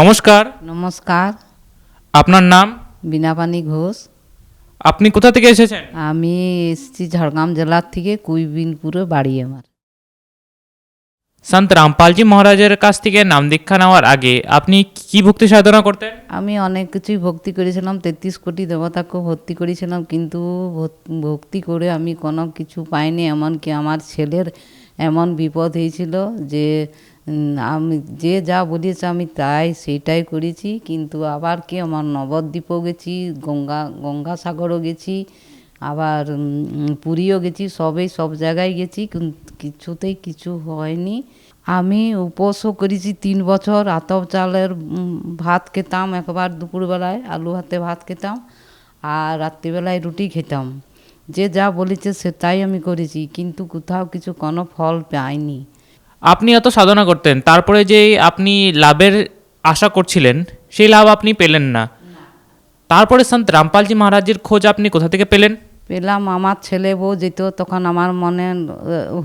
নমস্কার। নমস্কার। আপনার নাম? বিনাপানি ঘোষ। আপনি কোথা থেকে এসেছেন? আমি এসেছি ঝাড়গ্রাম জেলার থেকে কুইবিনপুরে বাড়ি আমার। সন্ত রামপালজি মহারাজের কাছ থেকে নাম দীক্ষা নেওয়ার আগে আপনি কি ভক্তি সাধনা করতেন? আমি অনেক কিছুই ভক্তি করেছিলাম তেত্রিশ কোটি দেবতাকেও ভর্তি করেছিলাম কিন্তু ভক্তি করে আমি কোনো কিছু পাইনি এমনকি আমার ছেলের এমন বিপদ হয়েছিল যে আমি যে যা বলেছে আমি তাই সেটাই করেছি, কিন্তু আবার কি আমার নবদ্বীপও গেছি, গঙ্গা, গঙ্গাসাগরও গেছি, আবার পুরীও গেছি সবেই সব জায়গায় গেছি কিছুতেই কিছু হয়নি। আমি উপোসও করেছি তিন বছর, আতপ চালের ভাত খেতাম একবার দুপুরবেলায়, আলু হাতে ভাত খেতাম আর রাত্রিবেলায় রুটি খেতাম। যে যা বলেছে সেটাই আমি করেছি, কিন্তু কোথাও কিছু কোনো ফল পাইনি। আপনি এত সাধনা করতেন, তারপরে যে আপনি লাভের আশা করছিলেন, সেই লাভ আপনি পেলেন না। তারপরে সন্ত রামপালজি মহারাজের খোঁজ আপনি কোথা থেকে পেলেন? পেলাম, আমার ছেলে বউ যেত, তখন আমার মনে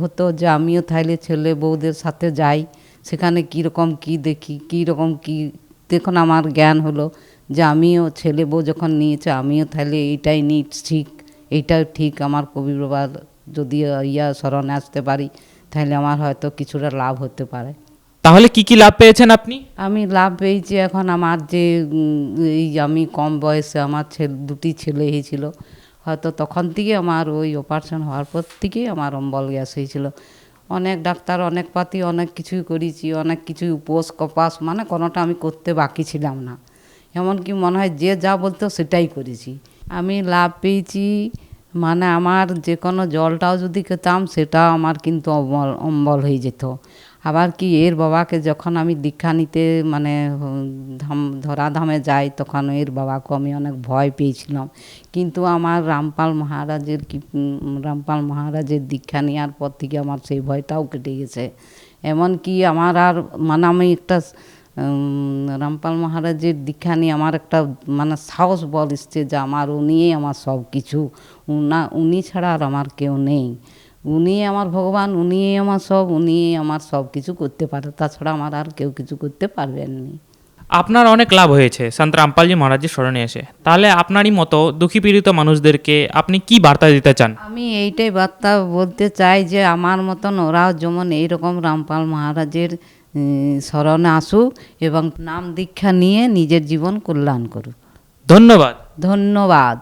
হতো যে আমিও তাইলে ছেলে বউদের সাথে যাই, সেখানে কীরকম কী দেখি কীরকম কী, তখন আমার জ্ঞান হলো যে আমিও ছেলে বউ যখন নিয়েছে, আমিও তাহলে এইটাই নিই ঠিক এইটাই ঠিক, আমার কবির বাবার যদি ইয়া স্মরণে আসতে পারি। তাহলে আমার হয়তো কিছুটা লাভ হতে পারে। তাহলে কি কি লাভ পেয়েছেন আপনি? আমি লাভ পেয়েছি এখন আমার যে এই আমি কম বয়সে আমার ছেলে দুটি ছেলে হয়েছিল। হয়তো তখন থেকে আমার ওই অপারেশন হওয়ার পর থেকে আমার অম্বল গ্যাস হয়েছিল। অনেক ডাক্তার অনেক পাতি অনেক কিছুই করেছি অনেক কিছুই উপোস কপাস মানে কোনোটা আমি করতে বাকি ছিলাম না। এমনকি মনে হয় যে যা বলতো সেটাই করেছি। আমি লাভ পেয়েছি মানে আমার যে কোনো জলটাও যদি খেতাম, সেটাও আমার কিন্তু অম্বল অম্বল হয়ে যেত। আবার কি, এর বাবাকে যখন আমি দীক্ষা নিতে মানে ধাম, ধরাধামে যাই, তখন এর বাবাকে আমি অনেক ভয় পেয়েছিলাম। কিন্তু আমার রামপাল মহারাজের কি রামপাল মহারাজের দীক্ষা নেওয়ার পর থেকে আমার সেই ভয়টাও কেটে গেছে। এমনকি আমার আর মানে আমি একটা রামপাল মহারাজের দীক্ষা নিয়ে আমার একটা মানে সাহস বল এসছে যে আমার উনিই আমার সব কিছু। উনা উনি ছাড়া আর আমার কেউ নেই। উনি আমার ভগবান উনি আমার সব উনি আমার সব কিছু করতে পারে। তাছাড়া আমার আর কেউ কিছু করতে পারবেন না। আপনার অনেক লাভ হয়েছে সন্ত রামপালজি মহারাজের স্মরণে এসে। তাহলে আপনারই মতো দুঃখী পীড়িত মানুষদেরকে আপনি কি বার্তা দিতে চান? আমি এইটাই বার্তা বলতে চাই যে আমার মতন ওরাও যেমন এইরকম রামপাল মহারাজের স্মরণে আসুক এবং নাম দীক্ষা নিয়ে নিজের জীবন কল্যাণ করুক ধন্যবাদ। ধন্যবাদ।